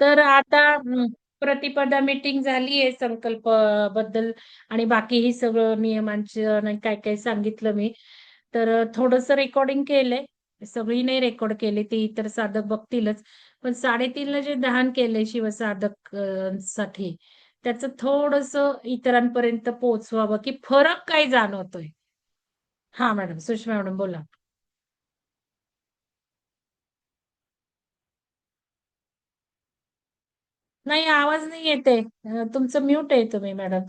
तर आता प्रतिपदा मीटिंग झाली आहे संकल्पबद्दल आणि बाकीही सगळं नियमांचं काय काय सांगितलं मी. तर थोडस रेकॉर्डिंग केलंय. सगळी नाही रेकॉर्ड केली. ती इतर साधक बघतीलच. पण साडेतीनला जे दहन केलंय शिवसाधकसाठी त्याचं थोडस इतरांपर्यंत पोहोचवावं की फरक काय जाणवतोय? हा मॅडम. सुषमा मॅडम बोला. नाही आवाज नाही येते तुमचं म्यूट आहे तुम्ही मॅडम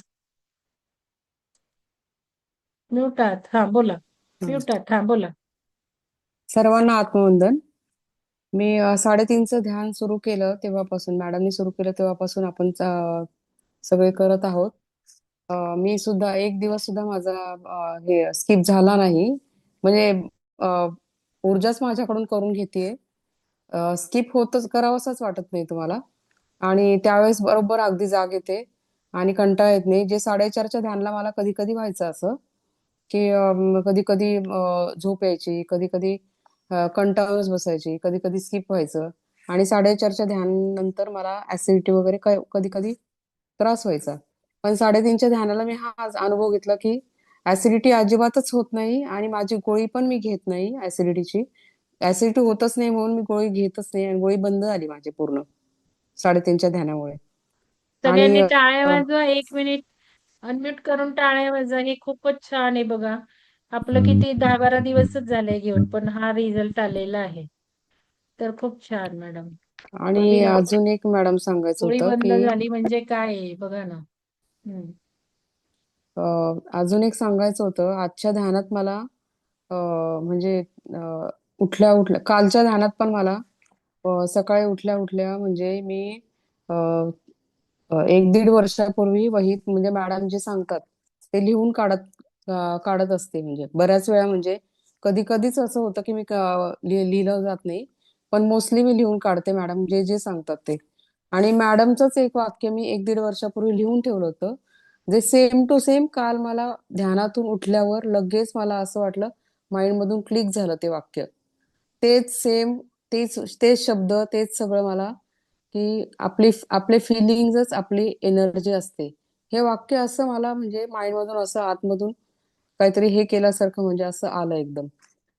म्यूट आहात. हा बोला. म्यूट हा बोला. सर्वांना आत्मवंदन. मी साडेतीनचं ध्यान सुरू केलं तेव्हापासून. मॅडमनी सुरू केलं तेव्हापासून आपण सगळे करत आहोत. मी सुद्धा एक दिवस सुद्धा माझा हे स्किप झाला नाही. म्हणजे ऊर्जाच माझ्याकडून करून घेतेय. स्किप होतच करावंसच वाटत नाही तुम्हाला. आणि त्यावेळेस बरोबर अगदी जाग येते आणि कंटाळा येत नाही. जे साडेचारच्या ध्यानला मला कधी कधी व्हायचं असं की कधी कधी झोप यायची कधी कधी कंटाळूनच बसायची कधी कधी स्किप व्हायचं आणि साडेचारच्या ध्यान नंतर मला ऍसिडिटी वगैरे कधी कधी त्रास व्हायचा. पण साडेतीनच्या ध्यानाला मी हा अनुभव घेतला की ऍसिडिटी अजिबातच होत नाही आणि माझी गोळी पण मी घेत नाही ऍसिडिटीची ऍसिडिटी होतच नाही म्हणून मी गोळी घेतच नाही आणि गोळी बंद झाली माझी पूर्ण. साडेतीनच्या ध्यानामुळे. सगळ्यांनी टाळ्या वाजवा एक मिनिट. अनम्यूट करून टाळ्या वाजवा. हे खूपच छान आहे बघा. आपलं किती दहा बारा दिवसच झाले घेऊन पण. हा रिझल्ट आलेला आहे. तर खूप छान मॅडम आणि अजून एक मॅडम सांगायचं गोळी होतं बंद की झाली म्हणजे काय आहे बघा ना. हम्म. अ, अजून एक सांगायचं होतं. आजच्या ध्यानात मला अ, म्हणजे अ, उठल्या उठल्या कालच्या ध्यानात पण मला अ, सकाळी उठल्या उठल्या म्हणजे मी अ, अ, एक दीड वर्षापूर्वी वहीत म्हणजे मॅडम जे सांगतात ते लिहून काढत अ, काढत असते म्हणजे. बऱ्याच वेळा म्हणजे कधी कधीच असं होतं की मी क- लिहिलं जात नाही पण मोस्टली मी लिहून काढते मॅडम जे जे सांगतात ते. आणि मॅडमचंच एक वाक्य मी एक दीड वर्षापूर्वी लिहून ठेवलं होतं जे सेम टू सेम काल मला ध्यानातून उठल्यावर लगेच मला असं वाटलं माइंड मधून क्लिक झालं ते वाक्य. तेच सेम तेच तेच शब्द तेच सगळं मला की आपली आपले फिलिंगच आपली एनर्जी असते. हे वाक्य असं मला म्हणजे माइंड मधून असं आतमधून काहीतरी हे केल्यासारखं म्हणजे असं आलं एकदम.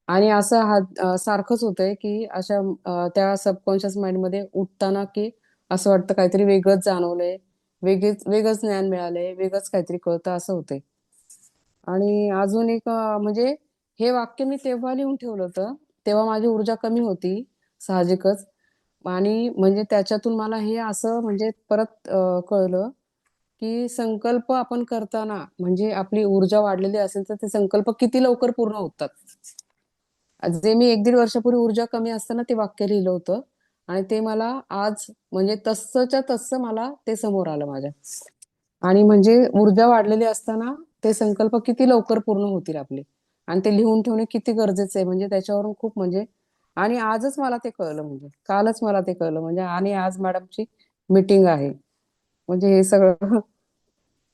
आणि असं हा सारखंच होतंय की अशा त्या सबकॉन्शियस माइंडमध्ये उठताना की असं वाटतं काहीतरी वेगळंच जाणवलंय वेगळीच वेगळंच ज्ञान मिळालंय वेगळंच काहीतरी कळतं असं होतंय. आणि अजून एक म्हणजे हे वाक्य मी तेव्हा लिहून ठेवलं होतं तेव्हा माझी ऊर्जा कमी होती. साहजिकच. आणि म्हणजे त्याच्यातून मला हे असं म्हणजे परत कळलं की संकल्प आपण करताना म्हणजे आपली ऊर्जा वाढलेली असेल तर ते संकल्प किती लवकर पूर्ण होतात. जे मी एक दीड वर्षापूर्वी ऊर्जा कमी असताना ते वाक्य लिहिलं होतं आणि ते मला आज म्हणजे तस्सच्या तस मला ते समोर आलं माझ्या. आणि म्हणजे ऊर्जा वाढलेली असताना ते संकल्प किती लवकर पूर्ण होतील आपले. आणि ते लिहून ठेवणे किती गरजेचं आहे. म्हणजे त्याच्यावरून खूप म्हणजे आणि आजच मला ते कळलं म्हणजे कालच मला ते कळलं म्हणजे आणि आज मॅडमची मीटिंग आहे. म्हणजे हे सगळं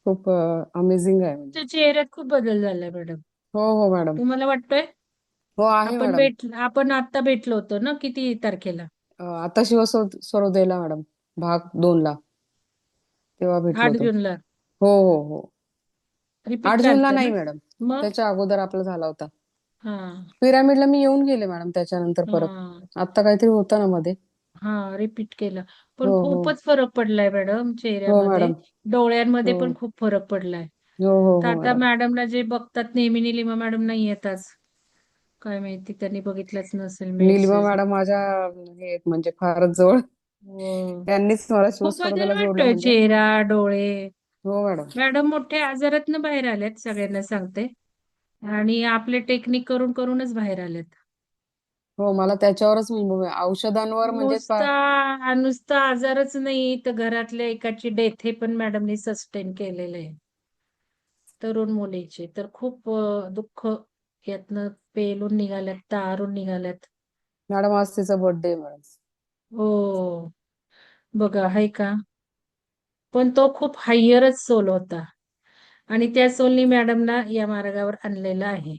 खूप अमेझिंग आहे म्हणजे. चेहऱ्यात खूप बदल झालाय मॅडम. हो हो मॅडम. तुम्हाला वाटतोय? हो आहे आपण मॅडम. भेट आपण आता भेटलो होतो ना किती तारखेला? अ, आता शिव सरोदेला मॅडम भाग दोन ला तेव्हा भेटलो आठ होतो. जूनला. हो हो हो. रिपीट आठ जूनला नाही ना? मॅडम. मग? त्याच्या अगोदर आपला झाला होता. हा. पिरामिडला मी येऊन गेले मॅडम त्याच्यानंतर परत. हा आता काहीतरी होतं ना मध्ये. हा रिपीट केलं. पण हो हो. खूपच फरक पडलाय मॅडम हो चेहऱ्यामध्ये. मॅडम. डोळ्यांमध्ये हो. पण खूप फरक पडलाय. हो हो तर हो आता मॅडम. मॅडमला जे बघतात नेहमी निलिमा मॅडम नाही येतात काय माहिती त्यांनी बघितलंच नसेल निलिमा मेसेज मॅडम माझ्या हे आहेत म्हणजे फारच जवळ. हो. त्यांनीच मला खूप बदल शिवस्पर्धेला जोडलं वाटतोय म्हणजे. चेहरा डोळे. हो मॅडम. मॅडम मोठ्या आजारातनं बाहेर आल्यात सगळ्यांना सांगते. आणि आपले टेक्निक करून करूनच बाहेर आल्यात हो मला त्याच्यावरच मी औषधांवर म्हणजे नुसता नुसता आजारच नाही तर घरातल्या एकाची डेथ हे पण मॅडमनी सस्टेन केलेलं आहे. तरुण मुलीचे. तर खूप अं, दुःख यातनं पेलून निघाल्यात तारून निघाल्यात. मॅडम आज तिचा बर्थडे मॅडम. हो. बघा हाय का? पण तो खूप हायरच सोल होता. आणि त्या सोलनी मॅडमला या मार्गावर आणलेलं आहे.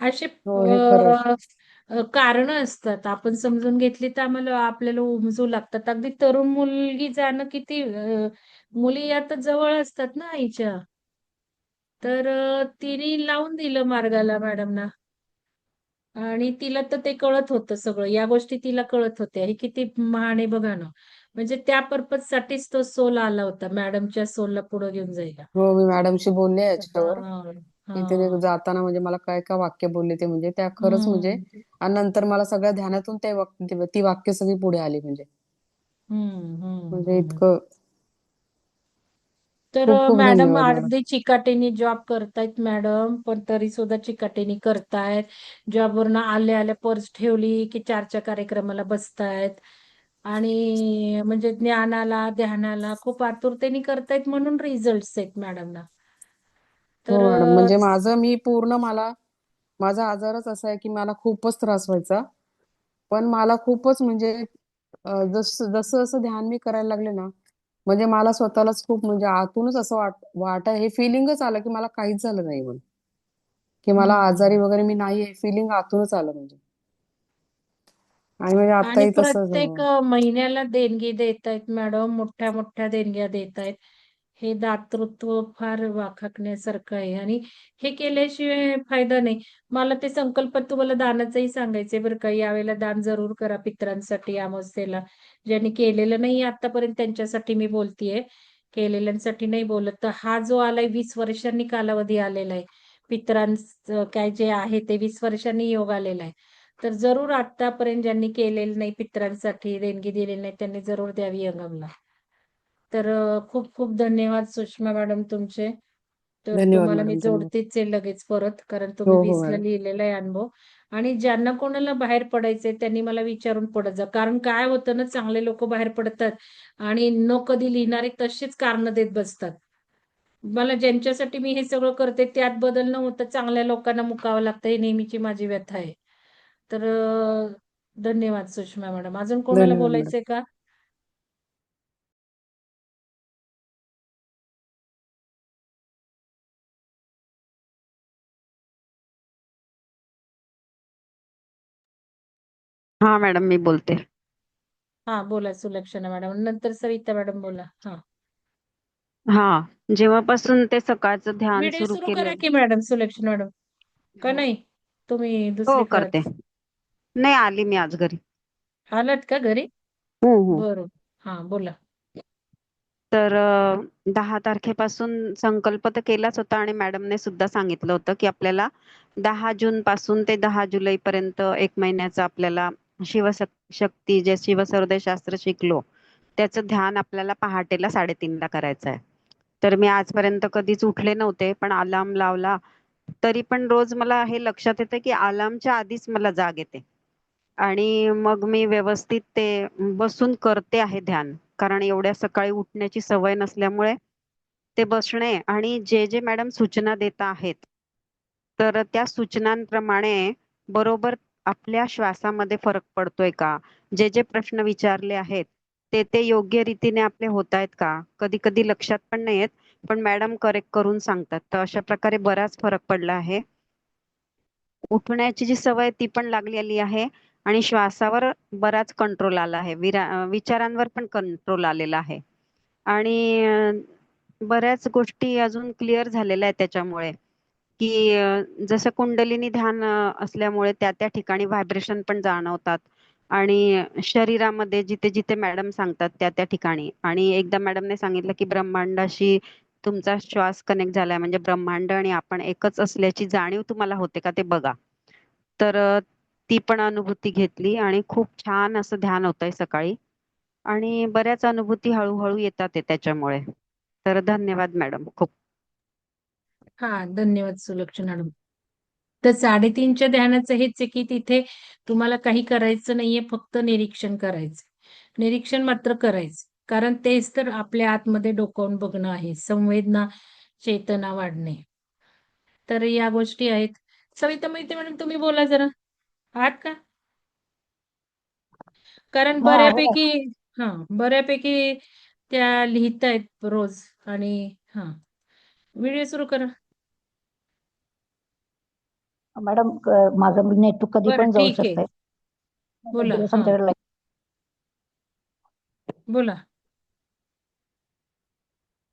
असे हो कारण असतात. आपण समजून घेतली तर आम्हाला आपल्याला उमजू लागतात. अगदी तरुण मुलगी जाणं किती मुली आता जवळ असतात ना आईच्या? तर तिने लावून दिलं मार्गाला मॅडमना. आणि तिला तर ते कळत होतं सगळं. या गोष्टी तिला कळत होत्या. हे किती महान आहे बघा ना. म्हणजे त्या पर्पज साठीच तो सोल आला होता. मॅडमच्या सोलला पुढे घेऊन जायला. हो मी मॅडमशी बोलले याच्यावर. की जाताना म्हणजे मला काय काय वाक्य बोलले ते म्हणजे त्या खरंच म्हणजे आणि नंतर मला सगळ्या ध्यानातून ते वाक्य ती वाक्य सगळी पुढे आली म्हणजे. म्हणजे इतकं तर मॅडम अगदी चिकाटीने जॉब करतायत मॅडम पण तरी सुद्धा चिकाटीने करतायत. जॉबवरनं आल्या आल्या पर्स ठेवली की चारच्या कार्यक्रमाला बसतायत. आणि म्हणजे ज्ञानाला ध्यानाला खूप आतुरतेने करतायत म्हणून रिझल्ट आहेत मॅडमना तर हो मॅडम अ, म्हणजे माझं मी पूर्ण मला माझा आजारच असा आहे की मला खूपच त्रास व्हायचा. पण मला खूपच म्हणजे अ, जसं जसं जसं ध्यान मी करायला लागले ना म्हणजे मला स्वतःलाच खूप म्हणजे आतूनच असं वाट वाट हे फिलिंगच आलं की मला काहीच झालं नाही म्हणून की मला आजारी वगैरे मी नाही आहे फिलिंग आतूनच आलं म्हणजे. आणि म्हणजे आणि आताही तसंच प्रत्येक महिन्याला देणगी देत आहेत मॅडम मोठ्या मोठ्या देणग्या देत आहेत हे दातृत्व फार वाखाणण्यासारखं आहे. आणि हे केल्याशिवाय फायदा नाही. मला ते संकल्पात तुम्हाला दानाचंही सांगायचंय बरं का. यावेळेला दान जरूर करा पितरांसाठी अमावस्येला ज्यांनी केलेलं नाही आतापर्यंत त्यांच्यासाठी मी बोलतेय. केलेल्यांसाठी नाही बोलत. तर हा जो आलाय वीस वर्षांनी कालावधी आलेला आहे. पितरांचं काय जे आहे ते वीस वर्षांनी योग आलेला आहे. तर जरूर आतापर्यंत ज्यांनी केलेलं नाही पितरांसाठी देणगी दिलेली नाही त्यांनी जरूर द्यावी यंगमला तर खूप खूप धन्यवाद सुषमा मॅडम तुमचे. तर तुम्हाला मी जोडतेच आहे लगेच परत कारण हो तुम्ही हो वीसला लिहिलेला आहे अनुभव. आणि ज्यांना कोणाला बाहेर पडायचंय त्यांनी मला विचारून पडत जा. कारण काय होतं ना चांगले लोक बाहेर पडतात आणि न कधी लिहिणारे तशीच कारणं देत बसतात. मला ज्यांच्यासाठी मी हे सगळं करते त्यात बदल न होता चांगल्या लोकांना मुकावं लागतं ही नेहमीची माझी व्यथा आहे. तर धन्यवाद सुषमा मॅडम. अजून कोणाला धन्यवाद. मॅडम बोलायचंय का? हा मॅडम मी बोलते. हा बोला सुलक्षणा मॅडम. नंतर सविता मॅडम बोला. हा. हा जेव्हापासून ते सकाळचं ध्यान व्हिडिओ सुरू सुरू करा केलं की मॅडम सुलक्षणा मॅडम. का हो. नाही? तुम्ही हो दुसरीकडे करते. नाही आली मी आज घरी. आलात का घरी? हो हो. बरं. हा बोला. तर अ, दहा तारखेपासून संकल्प तर केलाच होता आणि मॅडमने सुद्धा सांगितलं होतं की आपल्याला दहा जून पासून ते दहा जुलै पर्यंत एक महिन्याचं आपल्याला शिवशक्ती जे शिवसर्वोदय शास्त्र शिकलो त्याचं ध्यान आपल्याला पहाटेला साडेतीनला करायचं आहे. तर मी आजपर्यंत कधीच उठले नव्हते पण अलार्म लावला. तरी पण रोज मला हे लक्षात येतं की अलार्मच्या आधीच मला जाग येते. आणि मग मी व्यवस्थित ते बसून करते आहे ध्यान. कारण एवढ्या सकाळी उठण्याची सवय नसल्यामुळे ते बसणे आणि जे जे मॅडम सूचना देत आहेत तर त्या सूचनांप्रमाणे बरोबर आपल्या श्वासामध्ये फरक पडतोय का? जे जे प्रश्न विचारले आहेत ते ते योग्य रीतीने आपले होत आहेत का? कधी कधी लक्षात पण नाही येत पण मॅडम करेक्ट करून सांगतात. तर अशा प्रकारे बराच फरक पडला आहे. उठण्याची जी सवय ती पण लागलेली आहे. आणि श्वासावर बराच कंट्रोल आला आहे. विचारांवर पण कंट्रोल आलेला आहे. आणि बऱ्याच गोष्टी अजून क्लिअर झालेल्या आहेत त्याच्यामुळे. की जसं कुंडलिनी ध्यान असल्यामुळे त्या त्या ठिकाणी व्हायब्रेशन पण जाणवतात. आणि शरीरामध्ये जिथे जिथे मॅडम सांगतात त्या त्या ठिकाणी. आणि एकदा मॅडमने सांगितलं की ब्रह्मांडाशी तुमचा श्वास कनेक्ट झालाय. म्हणजे ब्रह्मांड आणि आपण एकच असल्याची जाणीव तुम्हाला होते का ते बघा. तर ती पण अनुभूती घेतली आणि खूप छान असं ध्यान होतंय सकाळी. आणि बऱ्याच अनुभूती हळूहळू येतात त्याच्यामुळे. तर धन्यवाद मॅडम खूप. हा धन्यवाद सुलक्षणा मॅडम. तर साडेतीनच्या ध्यानाचं हेच आहे की तिथे तुम्हाला काही करायचं नाहीये फक्त निरीक्षण करायचं. निरीक्षण मात्र करायचं. कारण तेच तर आपल्या आतमध्ये डोकावून बघणं आहे संवेदना चेतना वाढणे. तर या गोष्टी आहेत. सविता माहिती मॅडम तुम्ही बोला जरा. आहात का? कारण हा बऱ्यापैकी हा बऱ्यापैकी त्या लिहितायत रोज आणि हा. व्हिडिओ सुरू करा. मॅडम क- माझं नेटवर्क कधी बरं, पण जाऊ ठीक आहे. शकतंय. बोला, दिवस हां. आमच्याकडे बोला.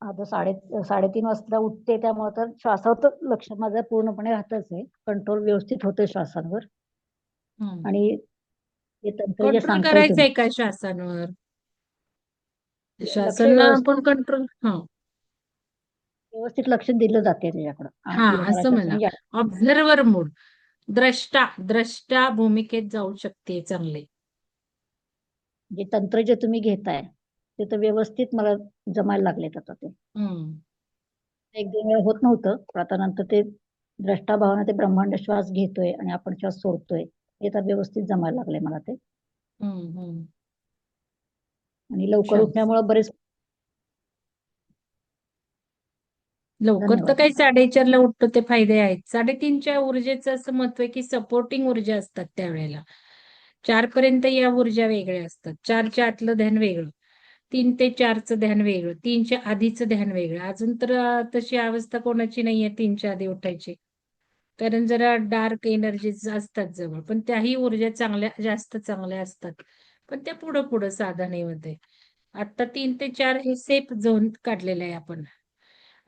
आता साडे साडेतीन वाजता उठते त्यामुळे तर श्वासावर तर लक्ष माझं पूर्णपणे राहतच आहे. कंट्रोल व्यवस्थित होतोय श्वासांवर. आणि हे तंत्र जे कंट्रोल सांगताय करायचंय का श्वासांवर लक्ष व्यवस्थित आपण कंट्रोल हा. व्यवस्थित लक्ष दिलं जाते त्याच्याकडे. हा असं म्हणा. ऑब्झर्वर मोड द्रष्टा द्रष्टा भूमिकेत जाऊ शकते चांगले. जे तंत्र जे तुम्ही घेताय ते तर व्यवस्थित मला जमायला लागलेत आता ते. हम्म. एक दोन वेळा होत नव्हतं पण आता नंतर ते द्रष्टा भावना ते ब्रह्मांड श्वास घेतोय आणि आपण श्वास सोडतोय. हे तर व्यवस्थित जमायला लागले मला ते. आणि लवकर. उठण्यामुळे बरेच लवकर तर. काही साडेचारला उठतो ते फायदे आहेत. साडेतीनच्या ऊर्जेचं असं महत्त्व आहे की सपोर्टिंग ऊर्जा असतात त्यावेळेला. चार पर्यंत या ऊर्जा वेगळ्या असतात. चारच्या आतलं ध्यान वेगळं. तीन ते चारचं ध्यान वेगळं. तीनच्या आधीचं ध्यान वेगळं. अजून तर तशी अवस्था कोणाची नाहीये तीनच्या आधी उठायची. कारण जरा डार्क एनर्जीज असतात जवळ पण त्याही ऊर्जा चांगल्या जास्त चांगल्या असतात. पण त्या पुढं पुढं साधनेमध्ये. आता तीन ते चार हे सेफ झोन काढलेलं आहे आपण.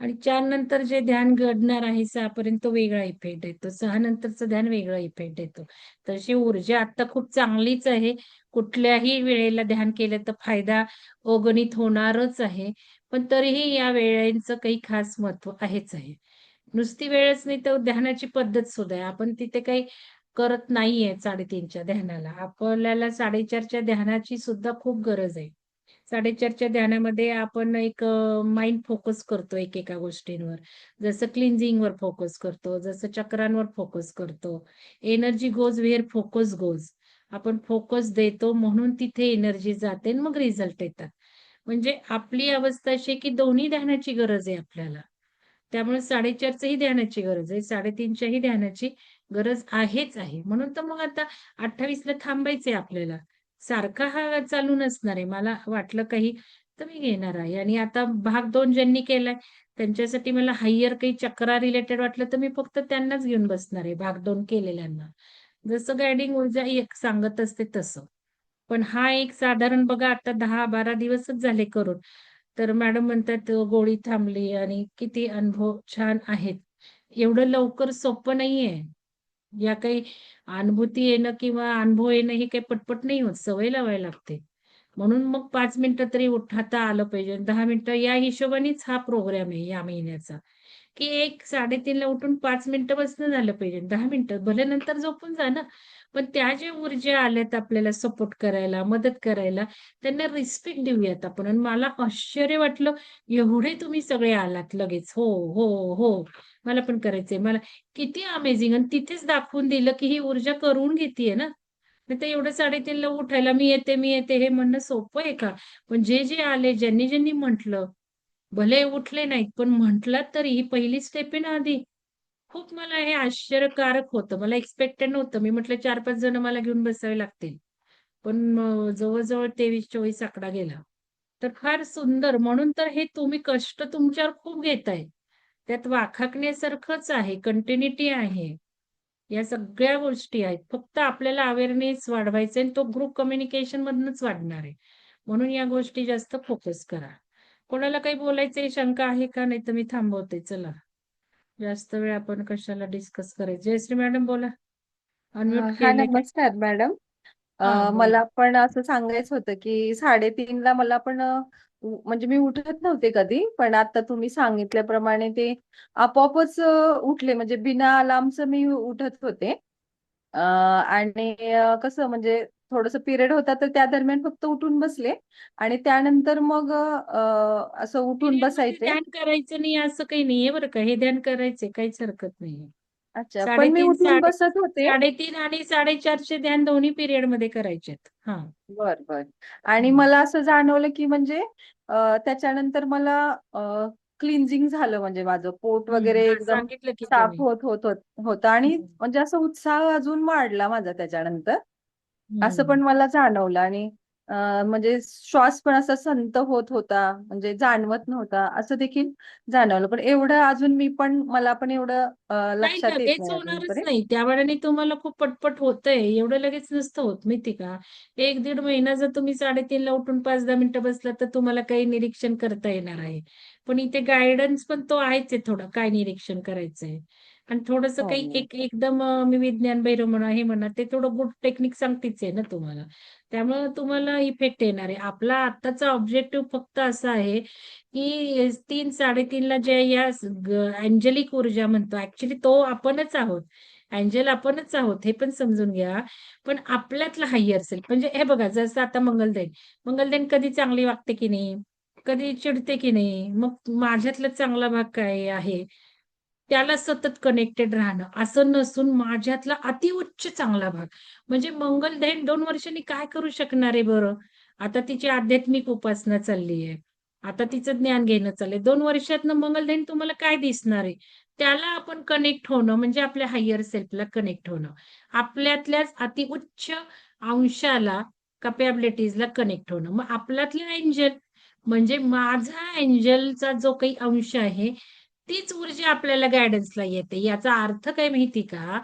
आणि चार नंतर जे ध्यान घडणार आहे सहापर्यंत वेगळा इफेक्ट येतो. सहा नंतरचं ध्यान वेगळा इफेक्ट येतो. तशी ऊर्जा आता खूप चांगलीच आहे कुठल्याही वेळेला ध्यान केलं तर फायदा अगणित होणारच आहे. पण तरीही या वेळेचं काही खास महत्त्व आहेच आहे. नुसती वेळच नाही तर ध्यानाची पद्धत सुद्धा आहे. आपण तिथे काही करत नाहीये साडेतीनच्या ध्यानाला. आपल्याला साडेचारच्या ध्यानाची सुद्धा खूप गरज आहे. साडेचारच्या ध्यानामध्ये आपण एक माइंड फोकस करतो एकेका गोष्टींवर. जसं क्लिन्झिंगवर फोकस करतो जसं चक्रांवर फोकस करतो. Energy goes where focus goes आपण फोकस देतो म्हणून तिथे एनर्जी जाते आणि मग रिझल्ट येतात. म्हणजे आपली अवस्था अशी की दोन्ही ध्यानाची गरज आहे आपल्याला. त्यामुळे साडेचारचंही ध्यानाची गरज आहे. साडेतीनच्याही ध्यानाची गरज आहेच आहे. म्हणून तर मग आता अठ्ठावीसला थांबायचंय आपल्याला. सारखा हा चालू नसणार आहे. मला वाटलं काही तर मी घेणार आहे. आणि आता भाग दोन ज्यांनी केलाय त्यांच्यासाठी मला हायर काही चक्रा रिलेटेड वाटलं तर मी फक्त त्यांनाच घेऊन बसणार आहे. भाग दोन केलेल्यांना. जसं गायडिंग ऊर्जा एक सांगत असते तसं. पण हा एक साधारण बघा आता दहा बारा दिवसच झाले करून. तर मॅडम म्हणतात गोळी थांबली आणि किती अनुभव छान आहेत. एवढं लवकर सोपं नाहीये. या काही अनुभूती येणं किंवा अनुभव येणं हे काही पटपट नाही होत. सवय लावायला लागते. म्हणून मग पाच मिनिटं तरी उठाता आलं पाहिजे. दहा मिनिटं या हिशोबानेच हा प्रोग्राम आहे या महिन्याचा. की एक साडेतीनला उठून पाच मिनिटं बसणं झालं पाहिजे. दहा मिनिटं. भले नंतर झोपून जा ना. पण त्या ज्या ऊर्जा आल्यात आपल्याला सपोर्ट करायला मदत करायला त्यांना रिस्पेक्ट देऊयात आपण. आणि मला आश्चर्य वाटलं एवढे तुम्ही सगळे आलात लगेच. हो हो हो. मला पण करायचंय. मला किती अमेझिंग आणि तिथेच दाखवून दिलं की ही ऊर्जा करून घेतीये ना. नाही तर एवढं साडेतीनला उठायला मी येते मी येते हे म्हणणं सोपं आहे का? पण जे जे आले ज्यांनी ज्यांनी म्हटलं भले उठले नाहीत पण म्हटलं तरी ही पहिली स्टेप आहे ना आधी. खूप मला हे आश्चर्यकारक होतं. मला एक्सपेक्टेड नव्हतं. मी म्हटलं चार पाच जण मला घेऊन बसावे लागतील. पण जवळजवळ तेवीस चोवीस आकडा गेला. तर फार सुंदर. म्हणून तर हे तुम्ही कष्ट तुमच्यावर खूप घेताय. त्यात वाखाकण्यासारखंच आहे. कंटिन्युटी आहे. या सगळ्या गोष्टी आहेत. फक्त आपल्याला अवेअरनेस वाढवायचा आणि तो ग्रुप कम्युनिकेशन मधनच वाढणार आहे. म्हणून या गोष्टी जास्त फोकस करा. कोणाला काही बोलायचंय शंका आहे का? नाही तर मी थांबवते. चला. जास्त वेळ आपण कशाला डिस्कस करायचं? जयश्री मॅडम बोला. अनम्यूट हा? नमस्कार मॅडम. हा, अ, बोला. मला पण असं सांगायचं होतं की साडेतीनला मला पण अ, उ- म्हणजे मी उठत नव्हते कधी पण आता तुम्ही सांगितल्याप्रमाणे ते आपोआपच अ, उठले. म्हणजे बिना अलार्मचं मी उठत होते. अ, आणि अ, कसं म्हणजे थोडस पिरियड होता तर त्या दरम्यान फक्त उठून बसले. आणि त्यानंतर मग असं उठून Period मध्ये बसायचे. ध्यान करायचं नाही असं काही नाहीये बरं का? हे ध्यान करायचे काहीच हरकत नाहीये. अच्छा पण मी साडेतीन उठून साडे बसत होते. साडेतीन आणि साडेचारचे ध्यान दोन्ही पिरियडमध्ये करायचेत. हा. बर बर. आणि हम्म. मला असं जाणवलं की म्हणजे अ, त्याच्यानंतर मला क्लिन्झिंग झालं म्हणजे माझं. पोट हम्म, वगैरे हा, एकदम सांगितलं की साफ तुम्ही. होत होत होत होतं. आणि हम्म. म्हणजे असं उत्साह अजून वाढला माझा त्याच्यानंतर. असं. पण मला जाणवलं आणि अं, म्हणजे श्वास पण असा संत होत होता म्हणजे जाणवत नव्हता असं देखील जाणवलं. पण एवढं अजून मी पण मला पण एवढं अं, नाही लक्षात येत लगेच नाही होणारच अजूनपर्यंत नाही. त्यावेळेने तुम्हाला खूप पटपट होतंय. एवढं लगेच नसतं होत माहिती का? एक दीड महिना जर तुम्ही साडेतीनला उठून पाच दहा मिनिटं बसला तर तुम्हाला काही निरीक्षण करता येणार आहे. पण इथे गायडन्स पण तो आहेच आहे थोडं काय निरीक्षण करायचंय. आणि थोडंसं हो काही मॅम. एक एकदम अं, मी विज्ञान भैरव म्हणा हे म्हणा ते थोडं गुड टेक्निक सांगतेच आहे ना तुम्हाला. त्यामुळे तुम्हाला इफेक्ट येणार आहे. आपला आत्ताचा ऑब्जेक्टिव्ह फक्त असा आहे की तीन साडेतीनला जे या अँजलिक ऊर्जा म्हणतो ऍक्च्युली तो आपणच आहोत. अँजल आपणच आहोत हे पण समजून घ्या. पण आपल्यातला हायर सेल्फ म्हणजे हे बघा जसं आता मंगलदैन मंगलदैन कधी चांगली वागते की नाही? कधी चिडते की नाही? मग माझ्यातला चांगला भाग काय आहे? त्याला सतत कनेक्टेड राहणं. असं नसून माझ्यातला अतिउच्च चांगला भाग. म्हणजे मंगल धैन दोन वर्षांनी काय करू शकणार आहे बरं? आता तिची आध्यात्मिक उपासना चालली आहे. आता तिचं ज्ञान घेणं चाललंय. दोन वर्षातनं मंगलधैन तुम्हाला काय दिसणार आहे? त्याला आपण कनेक्ट होणं म्हणजे आपल्या हायर सेल्फला कनेक्ट होणं. आपल्यातल्याच अतिउच्च अंशाला कपॅबिलिटीजला कनेक्ट होणं. मग आपल्यातलं एंजल म्हणजे माझा एंजलचा जो काही अंश आहे तीच ऊर्जा आपल्याला गायडन्सला येते. याचा अर्थ काय माहिती का?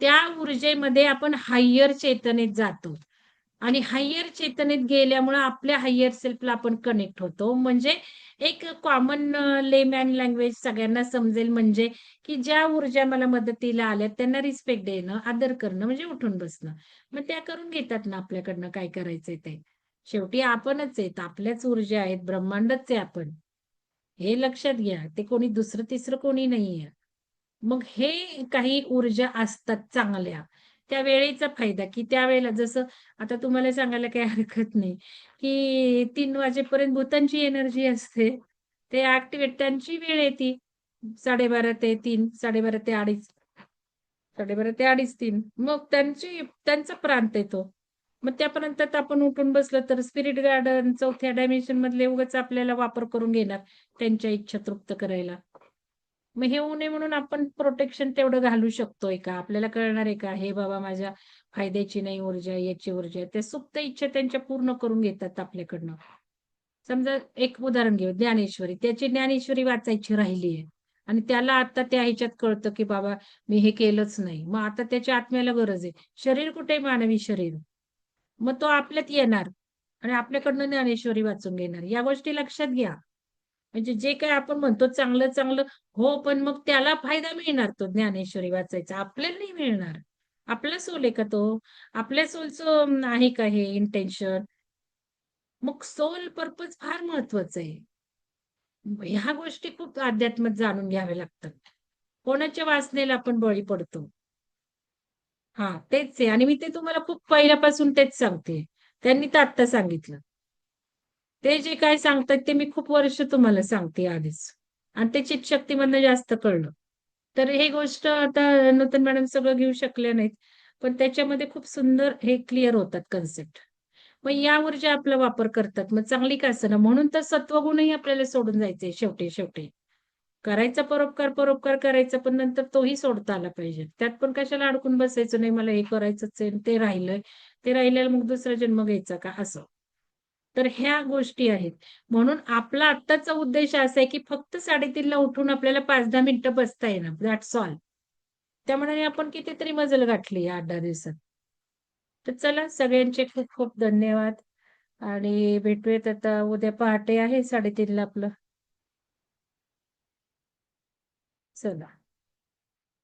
त्या ऊर्जेमध्ये आपण हायर चेतनेत जातो. आणि हायर चेतनेत गेल्यामुळे आपल्या हायर सेल्फला आपण कनेक्ट होतो. म्हणजे एक कॉमन लेमॅन लँग्वेज सगळ्यांना समजेल म्हणजे की ज्या ऊर्जा मला मदतीला आल्या त्यांना रिस्पेक्ट देणं आदर करणं म्हणजे उठून बसणं. मग त्या करून घेतात ना आपल्याकडनं काय करायचंय ते. शेवटी आपणच आहेत. आपल्याच ऊर्जा आहेत. ब्रह्मांडच आहे आपण. हे लक्षात घ्या ते कोणी दुसरं तिसरं कोणी नाहीये. मग हे काही ऊर्जा असतात चांगल्या त्या वेळेचा फायदा की त्यावेळेला जसं आता तुम्हाला सांगायला काही हरकत नाही की तीन वाजेपर्यंत भूतांची एनर्जी असते ते ऍक्टिव्हेट त्यांची वेळ येते साडेबारा ते तीन साडेबारा ते अडीच साडेबारा ते अडीच तीन मग त्यांची त्यांचा प्रांत येतो. मग त्यापर्यंत आपण उठून बसलं तर स्पिरिट गार्डन चौथ्या डायमेन्शन मधले उगाच आपल्याला वापर करून घेणार त्यांच्या इच्छा तृप्त करायला. मग हे होऊ नये म्हणून आपण प्रोटेक्शन तेवढं घालू शकतोय का? आपल्याला कळणार आहे का? हे बाबा माझ्या फायद्याची नाही ऊर्जा याची ऊर्जा त्या सुप्त इच्छा त्यांच्या पूर्ण करून घेतात आपल्याकडनं. समजा एक उदाहरण घेऊ ज्ञानेश्वरी. त्याची ज्ञानेश्वरी वाचायची राहिली आहे. आणि त्याला आता त्या ह्याच्यात कळतं की बाबा मी हे केलंच नाही. मग आता त्याच्या आत्म्याला गरज आहे. शरीर कुठे मानवी शरीर. मग तो आपल्यात येणार आणि आपल्याकडनं ज्ञानेश्वरी वाचून घेणार. या गोष्टी लक्षात घ्या. म्हणजे जे काय आपण म्हणतो चांगलं चांगलं हो पण मग त्याला फायदा मिळणार तो ज्ञानेश्वरी वाचायचा. आपल्याला नाही मिळणार. आपला सोल आहे का तो? आपल्या सोलचं आहे का हे इंटेन्शन मग सोल पर्पज फार महत्वाचं आहे. ह्या गोष्टी खूप अध्यात्मात जाणून घ्याव्या लागतात. कोणाच्या वासनेला आपण बळी पडतो? हा तेच आहे. आणि मी ते तुम्हाला खूप पहिल्यापासून तेच सांगते. त्यांनी तर आत्ता सांगितलं. ते जे काय सांगतात ते मी खूप वर्ष तुम्हाला सांगते आधीच. आणि ते चितशक्तीमधनं जास्त कळलं. तर हे गोष्ट आता नूतन मॅडम सगळं घेऊ शकल्या नाहीत. पण त्याच्यामध्ये खूप सुंदर हे क्लिअर होतात कन्सेप्ट. मग या ऊर्जा आपला वापर करतात. मग चांगली का असं म्हणून तर सत्वगुणही आपल्याला सोडून जायचे शेवटी शेवटी. करायचा परोपकार परोपकार करायचा पण नंतर तोही सोडता आला पाहिजे. त्यात पण कशाला अडकून बसायचं? नाही मला हे करायचंच आहे ते राहिलंय. ते राहिल्याला मग दुसरा जन्म घ्यायचा का? असं. तर ह्या गोष्टी आहेत. म्हणून आपला आत्ताचा उद्देश असा आहे की फक्त साडेतीनला उठून आपल्याला पाच दहा मिनिटं बसता येणार. दॅट्स ऑल त्यामुळे आपण कितीतरी मजल गाठली या आठ दहा दिवसात. तर चला सगळ्यांचे खूप खूप धन्यवाद. आणि भेटूयात आता उद्या पहाटे आहे साडेतीनला आपलं. चला